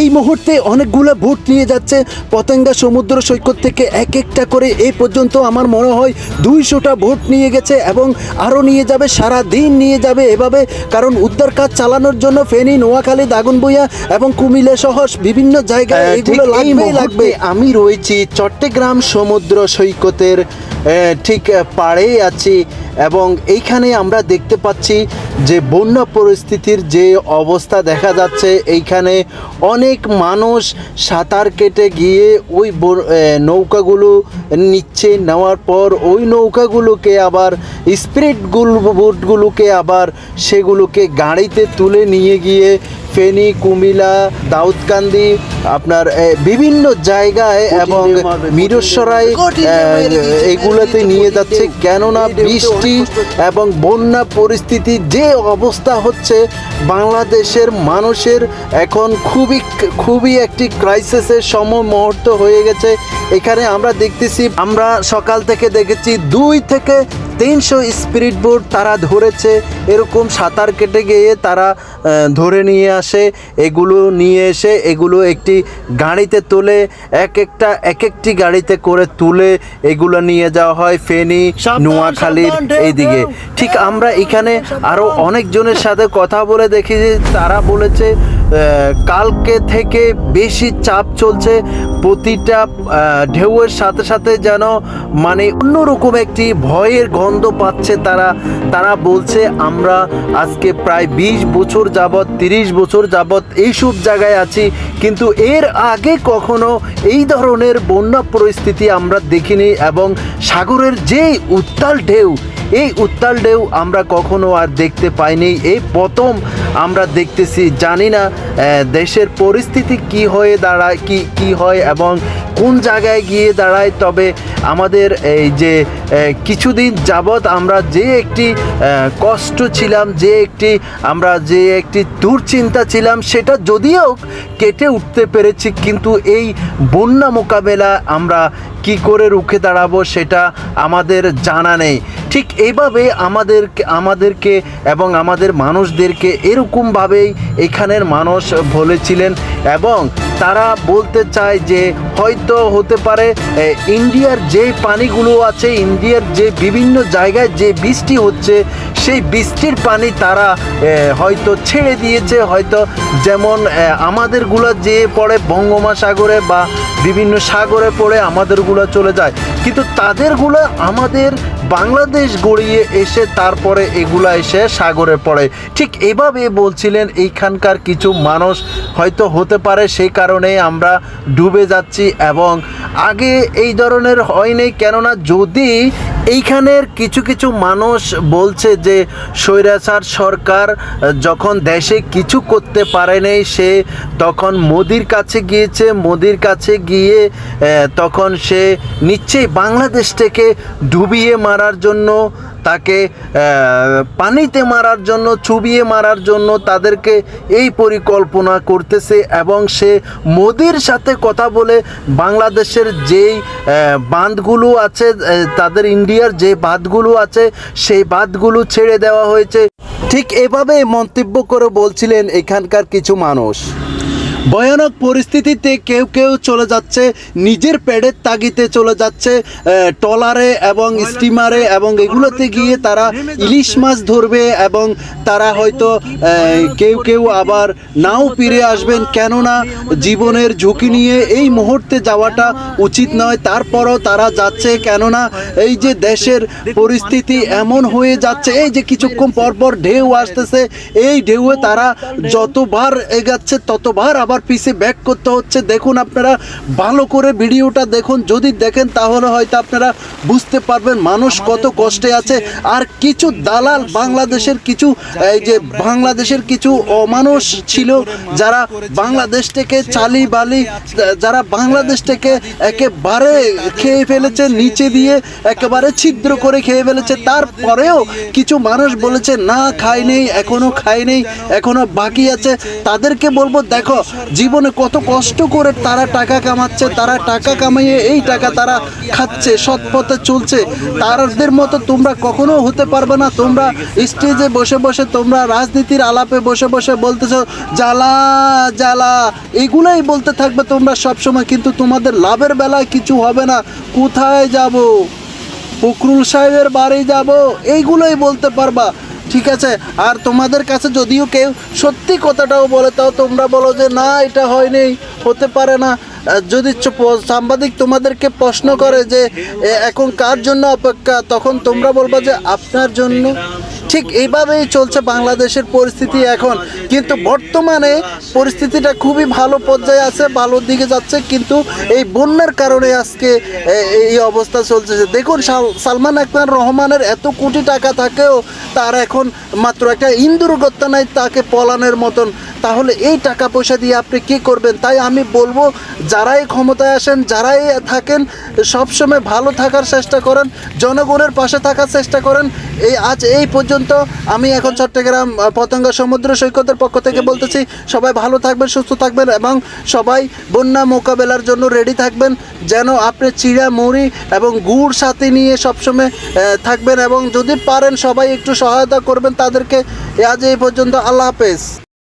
এই মুহূর্তে অনেকগুলো বোট নিয়ে যাচ্ছে। পতেঙ্গা সমুদ্র সৈকত থেকে এক একটা করে এই পর্যন্ত আমার মনে হয় দুইশোটা বোট নিয়ে গেছে এবং আরও নিয়ে যাবে সারা দিন নিয়ে যাবে এভাবে। কারণ উদ্ধার কাজ চালানোর জন্য ফেনী নোয়াখালী দাগনবইয়া এবং কুমিল্লা সহ বিভিন্ন জায়গায় এগুলো লাগবেই লাগবে আমি রয়েছি চট্টগ্রাম সমুদ্র সৈকতের ঠিক পাড়েই আছি। এবং এইখানে আমরা দেখতে পাচ্ছি যে বন্যা পরিস্থিতির যে অবস্থা দেখা যাচ্ছে, এইখানে অনেক মানুষ সাঁতার কেটে গিয়ে ওই নৌকাগুলো নিচ্ছে। নেওয়ার পর ওই নৌকাগুলোকে আবার স্পিরিটগুলো বোটগুলোকে আবার সেগুলোকে গাড়িতে তুলে নিয়ে গিয়ে ফেনী কুমিলা দাউদকান্দি আপনার বিভিন্ন জায়গায় এবং মিরসরাই এগুলোতে নিয়ে যাচ্ছে কেননা বৃষ্টি এবং বন্যা পরিস্থিতি যে অবস্থা হচ্ছে বাংলাদেশের মানুষের এখন খুবই খুবই একটি ক্রাইসিসের সম মুহূর্ত হয়ে গেছে। এখানে আমরা দেখতেছি আমরা সকাল থেকে দেখেছি দুই থেকে তিনশো স্পিরিট বোর্ড তারা ধরেছে। এরকম সাঁতার কেটে গিয়ে তারা ধরে নিয়ে আসে এগুলো নিয়ে এসে এগুলো একটি গাড়িতে তোলে এক একটা এক একটি গাড়িতে করে তুলে এগুলো নিয়ে যাওয়া হয় ফেনী নোয়াখালীর এইদিকে। ঠিক আমরা এখানে আরও অনেকজনের সাথে কথা বলে দেখি যে তারা বলেছে কালকে থেকে বেশি চাপ চলছে প্রতিটা ঢেউয়ের সাথে সাথে যেন মানে অন্যরকম একটি ভয়ের গন্ধ পাচ্ছে তারা। তারা বলছে, আমরা আজকে প্রায় বিশ বছর যাবৎ, তিরিশ বছর যাবৎ এইসব জায়গায় আছি, কিন্তু এর আগে কখনো এই ধরনের বন্যা পরিস্থিতি আমরা দেখিনি এবং সাগরের যে উত্তাল ঢেউ এই উত্তাল ঢেউ আমরা কখনো আর দেখতে পাইনি। এই প্রথম আমরা দেখতেছি, জানি না দেশের পরিস্থিতি কি হয়ে দাঁড়ায়, কি কি হয় এবং কোন জায়গায় গিয়ে দাঁড়ায়। তবে আমাদের এই যে কিছুদিন যাবৎ আমরা যে একটি কষ্ট ছিলাম, যে একটি, আমরা যে একটি দুশ্চিন্তা ছিলাম, সেটা যদিও কেটে উঠতে পেরেছি, কিন্তু এই বন্যা মোকাবেলা আমরা কি করে রুখে দাঁড়াবো সেটা আমাদের জানা নেই। ঠিক এইভাবে আমাদেরকে আমাদেরকে এবং আমাদের মানুষদেরকে এরকমভাবেই এখানের মানুষ বলেছিলেন এবং তারা বলতে চায় যে হয়তো হতে পারে ইন্ডিয়ার যে পানিগুলো আছে, ইন্ডিয়ার যে বিভিন্ন জায়গায় যে বৃষ্টি হচ্ছে, সেই বৃষ্টির পানি তারা হয়তো ছেড়ে দিয়েছে। হয়তো যেমন আমাদেরগুলো যে পড়ে বঙ্গোপসাগরে বা বিভিন্ন সাগরে পড়ে আমাদেরগুলো চলে যায়। কিন্তু তাদেরগুলো আমাদের বাংলাদেশ গড়িয়ে এসে তারপরে এগুলা এসে সাগরে পড়ে। ঠিক এভাবে বলছিলেন এইখানকার কিছু মানুষ হয়তো হতে পারে, সেই কারণে আমরা ডুবে যাচ্ছি এবং আগে এই ধরনের হয়নি কেননা যদি এইখানের কিছু কিছু মানুষ বলছে যে স্বৈরাচার সরকার যখন দেশে কিছু করতে পারে পারেনি সে তখন মোদির কাছে গিয়েছে, মোদির কাছে গিয়ে তখন সে নিশ্চয়ই বাংলাদেশটাকে ডুবিয়ে মারার জন্য তাকে পানিতে মারার জন্য, চুবিয়ে মারার জন্য তাদেরকে এই পরিকল্পনা করতেছে এবং সে মোদির সাথে কথা বলে বাংলাদেশের যেই বাঁধগুলো আছে তাদের ইন্ডিয়ার যে বাঁধগুলো আছে, সেই বাঁধগুলো ছেড়ে দেওয়া হয়েছে। ঠিক এভাবে মন্তব্য করে বলছিলেন এখানকার কিছু মানুষ। ভয়ানক পরিস্থিতিতে কেউ কেউ চলে যাচ্ছে নিজের প্যাডের তাগিতে চলে যাচ্ছে আহ, ট্রলারে এবং স্টিমারে এবং এগুলোতে গিয়ে তারা ইলিশ মাছ ধরবে এবং তারা হয়তো কেউ কেউ আবার নাও ফিরে আসবেন। কেননা জীবনের ঝুঁকি নিয়ে এই মুহূর্তে যাওয়াটা উচিত নয় তারপরও তারা যাচ্ছে। কেননা এই যে দেশের পরিস্থিতি এমন হয়ে যাচ্ছে এই যে কিছুক্ষণ পর পর ঢেউ আসতেছে এই ঢেউয়ে তারা যতবার এগাচ্ছে ততবার আবার পিছে ব্যাক করতে হচ্ছে। দেখুন আপনারা ভালো করে ভিডিওটা দেখুন। যদি দেখেন তাহলে হয়তো আপনারা বুঝতে পারবেন মানুষ কত কষ্টে আছে। আর কিছু দালাল বাংলাদেশের কিছু এই যে বাংলাদেশের কিছু অমানুষ ছিল যারা বাংলাদেশ থেকে চালি বালি যারা বাংলাদেশ থেকে একেবারে খেয়ে ফেলেছে নিচে দিয়ে একেবারে ছিদ্র করে খেয়ে ফেলেছে। তারপরেও কিছু মানুষ বলেছে না খাই নেই এখনও খাই নেই এখনও বাকি আছে। তাদেরকে বলব দেখো জীবনে কত কষ্ট করে তারা টাকা কামাচ্ছে, তারা টাকা কামাইয়ে এই টাকা তারা খাচ্ছে সৎ পথে চলছে। তাদের মতো তোমরা কখনো হতে পারবে না। তোমরা স্টেজে বসে বসে, তোমরা রাজনীতির আলাপে বসে বসে বলতেছো, জ্বালা জ্বালা। এগুলাই বলতে থাকবে তোমরা সবসময়, কিন্তু তোমাদের লাভের বেলায় কিছু হবে না। কোথায় যাব? ফখরুল সাহেবের বাড়ি যাব? এইগুলোই বলতে পারবা। ঠিক আছে? আর তোমাদের কাছে যদিও কেউ সত্যি কথাটাও বলে, তাও তোমরা বলো যে না, এটা হয়নি, হতে পারে না। যদি সাংবাদিক তোমাদেরকে প্রশ্ন করে যে এখন কার জন্য অপেক্ষা, তখন তোমরা বলবা যে, আপনার জন্য ঠিক এইভাবেই চলছে বাংলাদেশের পরিস্থিতি এখন। কিন্তু বর্তমানে পরিস্থিতিটা খুবই ভালো পর্যায়ে আছে, ভালোর দিকে যাচ্ছে, কিন্তু এই বন্যার কারণে আজকে এই অবস্থা চলছে দেখুন সালমান আকবর রহমানের এত কোটি টাকা থাকেও তার এখন মাত্র একটা ইন্দুরগত্তা নাই তাকে পলানের মতন। তাহলে এই টাকা পয়সা দিয়ে আপনি কি করবেন? তাই আমি বলব, যারাই ক্ষমতায় আসেন, যারাই থাকেন, সবসময় ভালো থাকার চেষ্টা করেন, জনগণের পাশে থাকার চেষ্টা করেন এই আজ এই পর্যন্ত আমি এখন চট্টগ্রাম পতঙ্গ সমুদ্র সৈকতের পক্ষ থেকে বলতেছি, সবাই ভালো থাকবেন, সুস্থ থাকবেন এবং সবাই বন্যা মোকাবেলার জন্য রেডি থাকবেন, যেন আপনি চিড়া মুড়ি এবং গুড় সাথে নিয়ে সবসময় থাকবেন এবং যদি পারেন সবাই একটু সহায়তা করবেন তাদেরকে। আজ এই পর্যন্ত আল্লাহ হাফেজ।